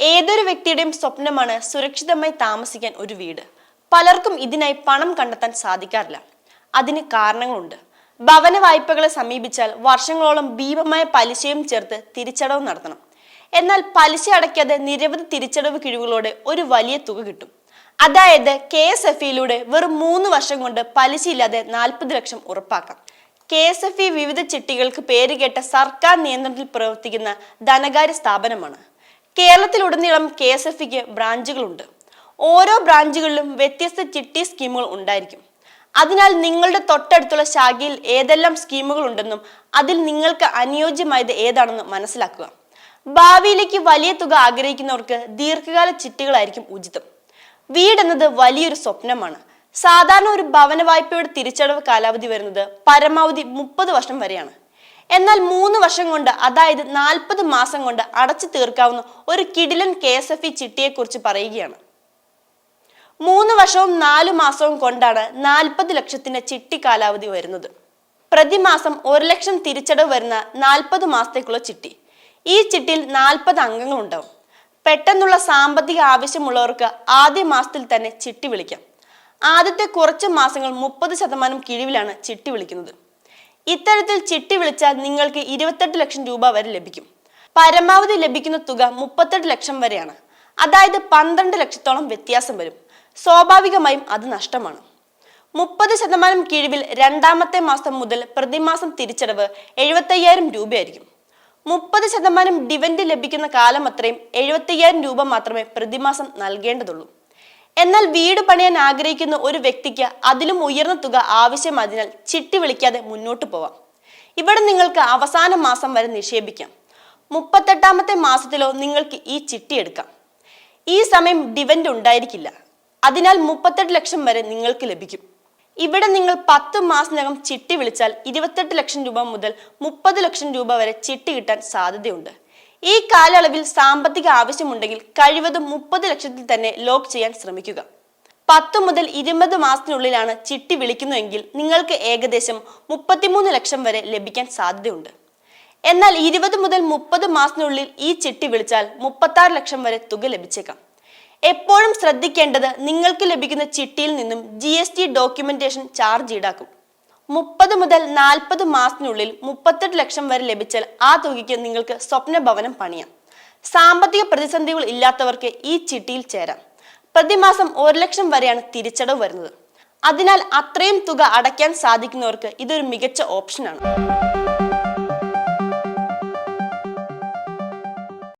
ഏതൊരു വ്യക്തിയുടെയും സ്വപ്നമാണ് സുരക്ഷിതമായി താമസിക്കാൻ ഒരു വീട്. പലർക്കും ഇതിനായി പണം കണ്ടെത്താൻ സാധിക്കാറില്ല. അതിന് കാരണങ്ങളുണ്ട്. ഭവന വായ്പകളെ സമീപിച്ചാൽ വർഷങ്ങളോളം ഭീമമായ പലിശയും ചേർത്ത് തിരിച്ചടവ് നടത്തണം. എന്നാൽ പലിശ അടയ്ക്കാതെ നിരവധി തിരിച്ചടവ് കിഴിവുകളോടെ ഒരു വലിയ തുക കിട്ടും. അതായത് കെ എസ് എഫ് ഇയിലൂടെ വെറും മൂന്ന് വർഷം കൊണ്ട് പലിശയില്ലാതെ നാൽപ്പത് ലക്ഷം ഉറപ്പാക്കാം. കെ എസ് എഫ് ഇ വിവിധ ചിട്ടികൾക്ക് പേരുകേട്ട സർക്കാർ നിയന്ത്രണത്തിൽ പ്രവർത്തിക്കുന്ന ധനകാര്യ സ്ഥാപനമാണ്. കേരളത്തിലുടനീളം കെ എസ് എഫ് ബ്രാഞ്ചുകളുണ്ട്. ഓരോ ബ്രാഞ്ചുകളിലും വ്യത്യസ്ത ചിട്ടി സ്കീമുകൾ ഉണ്ടായിരിക്കും. അതിനാൽ നിങ്ങളുടെ തൊട്ടടുത്തുള്ള ശാഖയിൽ ഏതെല്ലാം സ്കീമുകൾ ഉണ്ടെന്നും അതിൽ നിങ്ങൾക്ക് അനുയോജ്യമായത് ഏതാണെന്നും മനസ്സിലാക്കുക. ഭാവിയിലേക്ക് വലിയ തുക ആഗ്രഹിക്കുന്നവർക്ക് ദീർഘകാല ചിട്ടികളായിരിക്കും ഉചിതം. വീടെന്നത് വലിയൊരു സ്വപ്നമാണ്. സാധാരണ ഒരു ഭവന വായ്പയുടെ തിരിച്ചടവ് കാലാവധി വരുന്നത് പരമാവധി മുപ്പത് വർഷം വരെയാണ്. എന്നാൽ മൂന്ന് വർഷം കൊണ്ട് അതായത് നാൽപ്പത് മാസം കൊണ്ട് അടച്ചു തീർക്കാവുന്ന ഒരു കിടിലൻ കെ എസ് എഫ് ഇ ചിട്ടിയെക്കുറിച്ച് പറയുകയാണ്. മൂന്ന് വർഷവും നാലു മാസവും കൊണ്ടാണ് നാൽപ്പത് ലക്ഷത്തിന്റെ ചിട്ടി കാലാവധി വരുന്നത്. പ്രതിമാസം ഒരു ലക്ഷം തിരിച്ചടവ് വരുന്ന നാൽപ്പത് മാസത്തേക്കുള്ള ചിട്ടി. ഈ ചിട്ടിയിൽ നാൽപ്പത് അംഗങ്ങൾ ഉണ്ടാവും. പെട്ടെന്നുള്ള സാമ്പത്തിക ആവശ്യമുള്ളവർക്ക് ആദ്യ മാസത്തിൽ തന്നെ ചിട്ടി വിളിക്കാം. ആദ്യത്തെ കുറച്ച് മാസങ്ങൾ മുപ്പത് ശതമാനം കിഴിവിലാണ് ചിട്ടി വിളിക്കുന്നത്. ഇത്തരത്തിൽ ചിട്ടി വിളിച്ചാൽ നിങ്ങൾക്ക് ഇരുപത്തെട്ട് ലക്ഷം രൂപ വരെ ലഭിക്കും. പരമാവധി ലഭിക്കുന്ന തുക മുപ്പത്തെട്ട് ലക്ഷം വരെയാണ്. അതായത് പന്ത്രണ്ട് ലക്ഷത്തോളം വ്യത്യാസം വരും. സ്വാഭാവികമായും അത് നഷ്ടമാണ്. മുപ്പത് ശതമാനം കിഴിവിൽ രണ്ടാമത്തെ മാസം മുതൽ പ്രതിമാസം തിരിച്ചടവ് എഴുപത്തയ്യായിരം രൂപയായിരിക്കും. മുപ്പത് ശതമാനം ഡിവൻഡ് ലഭിക്കുന്ന കാലം അത്രയും എഴുപത്തയ്യായിരം രൂപ മാത്രമേ പ്രതിമാസം നൽകേണ്ടതുള്ളൂ. എന്നാൽ വീട് പണിയാൻ ആഗ്രഹിക്കുന്ന ഒരു വ്യക്തിക്ക് അതിലും ഉയർന്ന തുക ആവശ്യമായതിനാൽ ചിട്ടി വിളിക്കാതെ മുന്നോട്ട് പോവാം. ഇവിടെ നിങ്ങൾക്ക് അവസാന മാസം വരെ നിക്ഷേപിക്കാം. മുപ്പത്തെട്ടാമത്തെ മാസത്തിലോ നിങ്ങൾക്ക് ഈ ചിട്ടി എടുക്കാം. ഈ സമയം ഡിവൻഡ് ഉണ്ടായിരിക്കില്ല. അതിനാൽ മുപ്പത്തെട്ട് ലക്ഷം വരെ നിങ്ങൾക്ക് ലഭിക്കും. ഇവിടെ നിങ്ങൾ പത്ത് മാസത്തിനകം ചിട്ടി വിളിച്ചാൽ ഇരുപത്തെട്ട് ലക്ഷം രൂപ മുതൽ മുപ്പത് ലക്ഷം രൂപ വരെ ചിട്ടി കിട്ടാൻ സാധ്യതയുണ്ട്. ഈ കാലയളവിൽ സാമ്പത്തിക ആവശ്യമുണ്ടെങ്കിൽ കഴിവതും മുപ്പത് ലക്ഷത്തിൽ തന്നെ ലോക്ക് ചെയ്യാൻ ശ്രമിക്കുക. പത്ത് മുതൽ ഇരുപത് മാസത്തിനുള്ളിലാണ് ചിട്ടി വിളിക്കുന്നുവെങ്കിൽ നിങ്ങൾക്ക് ഏകദേശം മുപ്പത്തിമൂന്ന് ലക്ഷം വരെ ലഭിക്കാൻ സാധ്യതയുണ്ട്. എന്നാൽ ഇരുപത് മുതൽ മുപ്പത് മാസത്തിനുള്ളിൽ ഈ ചിട്ടി വിളിച്ചാൽ മുപ്പത്താറ് ലക്ഷം വരെ തുക ലഭിച്ചേക്കാം. എപ്പോഴും ശ്രദ്ധിക്കേണ്ടത് നിങ്ങൾക്ക് ലഭിക്കുന്ന ചിട്ടിയിൽ നിന്നും ജി ഡോക്യുമെന്റേഷൻ ചാർജ് ഈടാക്കും. മുപ്പത് മുതൽ നാൽപ്പത് മാസത്തിനുള്ളിൽ മുപ്പത്തെട്ട് ലക്ഷം വരെ ലഭിച്ചാൽ ആ തുകയ്ക്ക് നിങ്ങൾക്ക് സ്വപ്ന ഭവനം പണിയാം. സാമ്പത്തിക പ്രതിസന്ധികൾ ഇല്ലാത്തവർക്ക് ഈ ചിട്ടിയിൽ ചേരാം. പ്രതിമാസം ഒരു ലക്ഷം വരെയാണ് തിരിച്ചടവ് വരുന്നത്. അതിനാൽ അത്രയും തുക അടയ്ക്കാൻ സാധിക്കുന്നവർക്ക് ഇതൊരു മികച്ച ഓപ്ഷനാണ്.